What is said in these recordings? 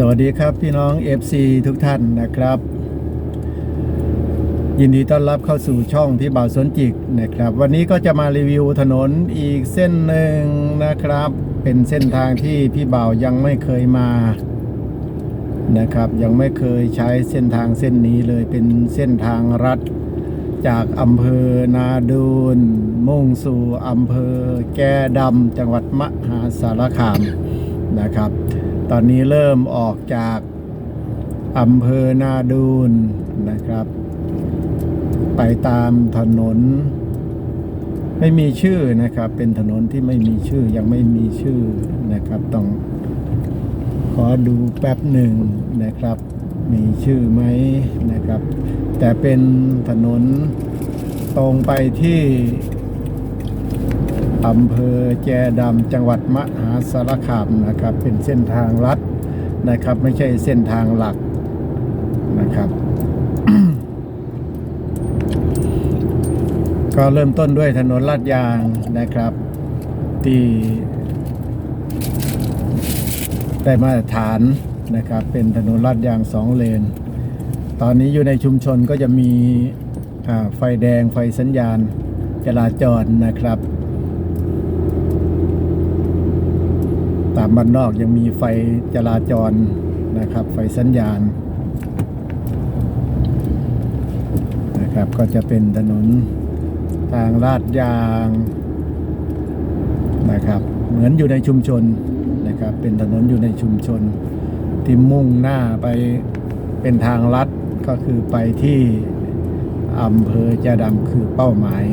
สวัสดีครับพี่น้อง FC ทุกท่านนะครับ ยินดีต้อนรับเข้าสู่ช่องพี่บ่าวสนจิกนะครับ วันนี้ก็จะมารีวิวถนนอีกเส้นหนึ่งนะครับ เป็นเส้นทางที่พี่บ่าวยังไม่เคยมานะครับ ยังไม่เคยใช้เส้นทางเส้นนี้เลยเป็นเส้นทางรัฐจากอำเภอนาดูน มุ่งสู่อำเภอแก่ดำจังหวัดมหาสารคามนะครับ ตอนนี้เริ่มออกจากอำเภอนาดูนนะครับ ไปตามถนน ไม่มีชื่อนะครับ เป็นถนนที่ไม่มีชื่อยังไม่มีชื่อนะครับ ต้องขอดูแป๊บหนึ่งนะครับ มีชื่อไหมนะครับ แต่เป็นถนนตรงไปที่ อำเภอแจดำจังหวัดมหาสารคามนะครับ เป็นเส้นทางลัดนะครับ ไม่ใช่เส้นทางหลักนะครับ ก็เริ่มต้นด้วยถนนลาดยางนะครับ ที่ได้มาตรฐานนะครับ เป็นถนนลาดยางสองเลน ตอนนี้อยู่ในชุมชนก็จะมีไฟแดงไฟสัญญาณจราจรนะครับ ตามบ้านนอกยังมีไฟจราจรนะครับ ไฟสัญญาณนะครับ ก็จะเป็นถนนทางลาดยางนะครับ เหมือนอยู่ในชุมชนนะครับ เป็นถนนอยู่ในชุมชน ที่มุ่งหน้าไปเป็นทางลัดก็คือไปที่อำเภอจาดำคือเป้าหมาย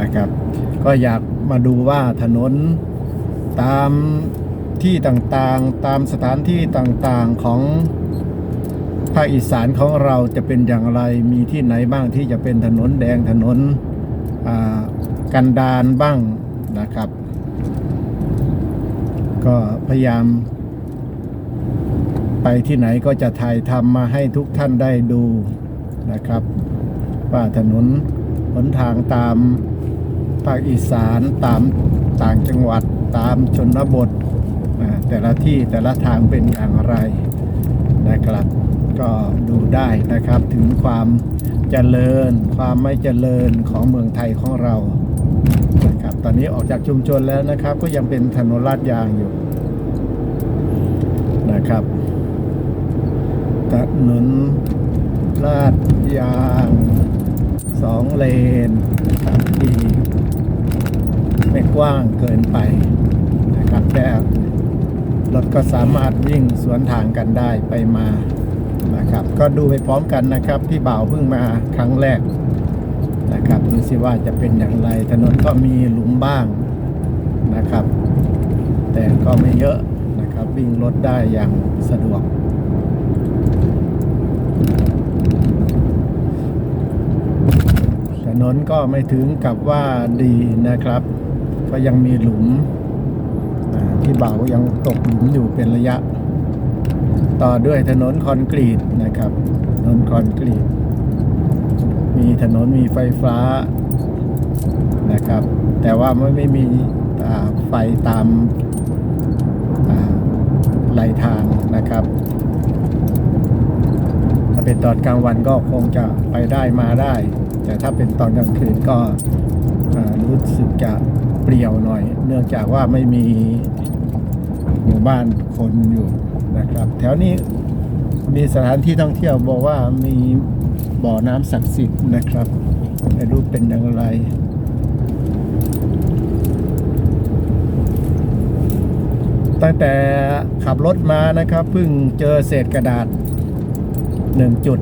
นะครับ ก็อยากมาดูว่าถนนตาม ที่ต่างๆ ตามสถานที่ต่างๆของภาคอีสานของเราจะเป็นอย่างไร มีที่ไหนบ้างที่จะเป็นถนนแดงถนนกันดานบ้างนะครับ ก็พยายาม ไปที่ไหนก็จะถ่ายทำมาให้ทุกท่านได้ดูนะครับ ว่าถนนหนทางตามภาคอีสานตามต่างจังหวัดตามชนบท แต่ละที่แต่ละทางเป็นอย่างไรนะครับ ก็ดูได้นะครับถึงความเจริญ ความไม่เจริญของเมืองไทยของเรานะครับตอนนี้ออกจากชุมชนแล้วนะครับ ก็ยังเป็นถนนลาดยางอยู่นะครับถนนลาดยางสองเลนนะครับที่ไม่กว้างเกินไปนะครับแต่ รถก็สามารถวิ่งสวนทางกันได้ไปมานะครับ ก็ดูไปพร้อมกันนะครับ พี่บ่าวเพิ่งมาครั้งแรกนะครับดูสิว่าจะเป็นอย่างไรถนนก็มีหลุมบ้างนะครับ แต่ก็ไม่เยอะนะครับ วิ่งรถได้อย่างสะดวกถนนก็ไม่ถึงกับว่าดีนะครับ ก็ยังมีหลุม ที่เบายังตกหลุมอยู่เป็นระยะ ต่อด้วยถนนคอนกรีตนะครับ ถนนคอนกรีต มีถนนมีไฟฟ้านะครับ แต่ว่าไม่ไม่มีไฟตามไหลทางนะครับถ้าเป็นตอนกลางวันก็คงจะไปได้มาได้ แต่ถ้าเป็นตอนกลางคืนก็รู้สึกจะ เปลี่ยวหน่อย เนื่องจากว่าไม่มีหมู่บ้านคนอยู่นะครับ แถวนี้มีสถานที่ท่องเที่ยวบอกว่ามีบ่อน้ำศักดิ์สิทธิ์นะครับไม่รู้เป็นอย่างไรตั้งแต่ขับรถมานะครับเพิ่งเจอเศษกระดาษหนึ่งจุด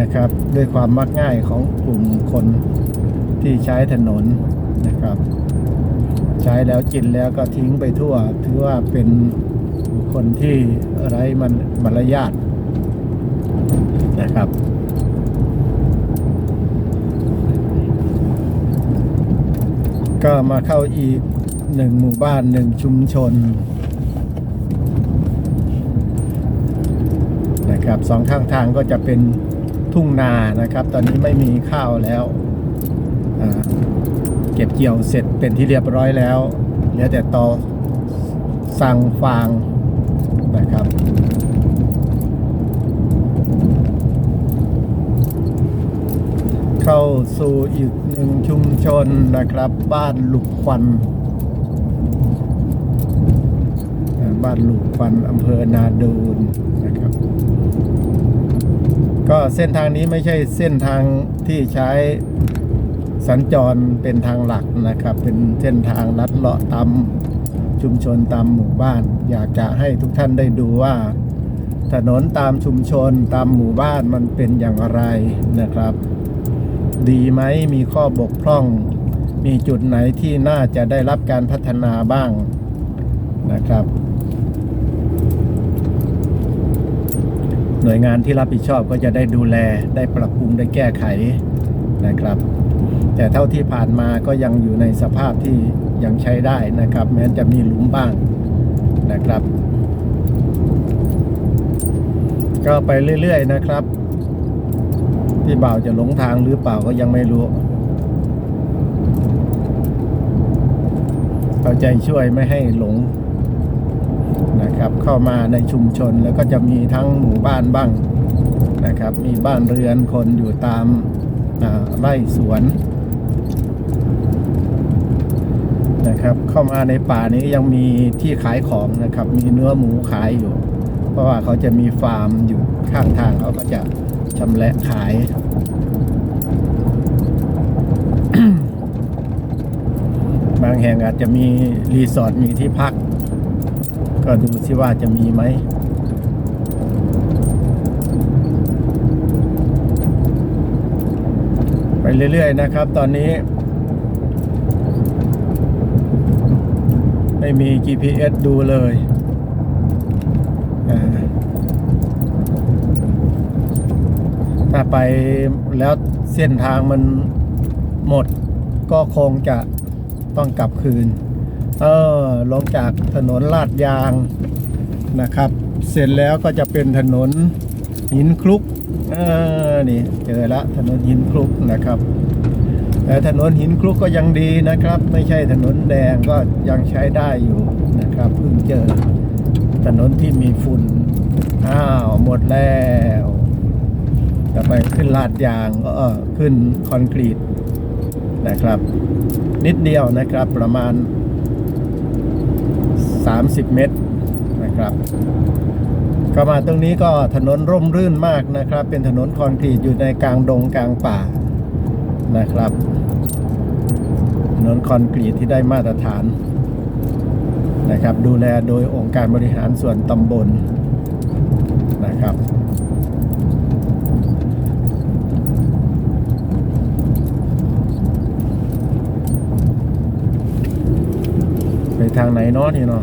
นะครับ ด้วยความมักง่ายของกลุ่มคนที่ใช้ถนนนะครับ ใช้แล้วกินแล้วก็ทิ้งไปทั่ว ถือว่าเป็นคนที่ไร้มันมารยาทนะครับ ก็มาเข้าอีกหนึ่งหมู่บ้านหนึ่งชุมชน นะครับสองข้างทางก็จะเป็นทุ่งนานะครับ ตอนนี้ไม่มีข้าวแล้ว เก็บเกี่ยวเสร็จเป็นที่เรียบร้อยแล้วเหลือแต่ตอสั่งฟางนะครับเข้าสู่อีกหนึ่งชุมชนนะครับ บ้านหลุกควัน บ้านหลุกควันอำเภอนาดูนนะครับ ก็เส้นทางนี้ไม่ใช่เส้นทางที่ใช้ สัญจรเป็นทางหลักนะครับ เป็นเส้นทางลัดเลาะตามชุมชนตามหมู่บ้าน อยากจะให้ทุกท่านได้ดูว่า ถนนตามชุมชนตามหมู่บ้านมันเป็นอย่างไรนะครับ ดีไหมมีข้อบกพร่อง มีจุดไหนที่น่าจะได้รับการพัฒนาบ้างนะครับ หน่วยงานที่รับผิดชอบก็จะได้ดูแลได้ปรับปรุงได้แก้ไขนะครับ แต่เท่าที่ผ่านมาก็ยังอยู่ในสภาพที่ยังใช้ได้นะครับ แม้จะมีหลุมบ้างนะครับ ก็ไปเรื่อยๆนะครับพี่บ่าวจะหลงทางหรือเปล่าก็ยังไม่รู้เอาใจช่วยไม่ให้หลงนะครับ เข้ามาในชุมชนแล้วก็จะมีทั้งหมู่บ้านบ้างนะครับ มีบ้านเรือนคนอยู่ตามไร่สวน นะครับ เข้ามาในป่านี้ยังมีที่ขายของนะครับ มีเนื้อหมูขายอยู่ เพราะว่าเขาจะมีฟาร์มอยู่ข้างทางเขาก็จะชำแหละขายบางแห่งอาจจะมีรีสอร์ทมีที่พัก ก็ดูสิว่าจะมีไหมไปเรื่อย ๆ นะครับ ตอนนี้ ไม่มี GPS ดูเลยถ้าไปแล้วเส้นทางมันหมด ก็คงจะต้องกลับคืน เออลงจากถนนลาดยางนะครับ เสร็จแล้วก็จะเป็นถนนหินคลุก เออ นี่ เจอละถนนหินคลุกนะครับ แต่ถนนหินคลุกก็ยังดีนะครับ ไม่ใช่ถนนแดงก็ยังใช้ได้อยู่นะครับเพิ่งเจอถนนที่มีฝุ่นอ้าวหมดแล้วต่อไปขึ้นลาดยางก็ขึ้นคอนกรีตนะครับ นิดเดียวนะครับประมาณ 30 เมตรนะครับก็มาตรงนี้ก็ถนนร่มรื่นมากนะครับ เป็นถนนคอนกรีตอยู่ในกลางดงกลางป่านะครับ นนคอนกรีตที่ได้มาตรฐานนะครับ ดูแลโดยองค์การบริหารส่วนตำบลนะครับไปทางไหนเนาะนี่เนาะ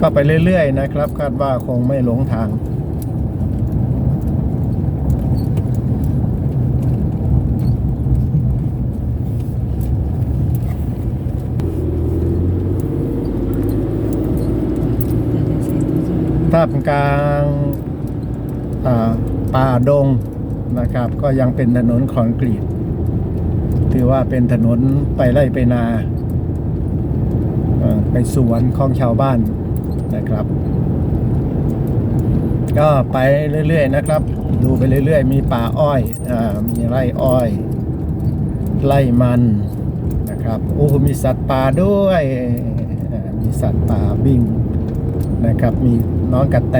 ก็ไปเรื่อย ๆ นะครับ คาดว่าคงไม่หลงทาง ท่ามกลางป่าดงนะครับ ก็ยังเป็นถนนคอนกรีต ถือว่าเป็นถนนไปไร่ไปนา ไปสวนของชาวบ้านนะครับ ก็ไปเรื่อย ๆ นะครับ ดูไปเรื่อย ๆ มีป่าอ้อยอมีไร่อ้อย ไร่มันนะครับโอ้มีสัตว์ป่าด้วย มีสัตว์ป่าวิ่งนะครับ มี น้องกระแต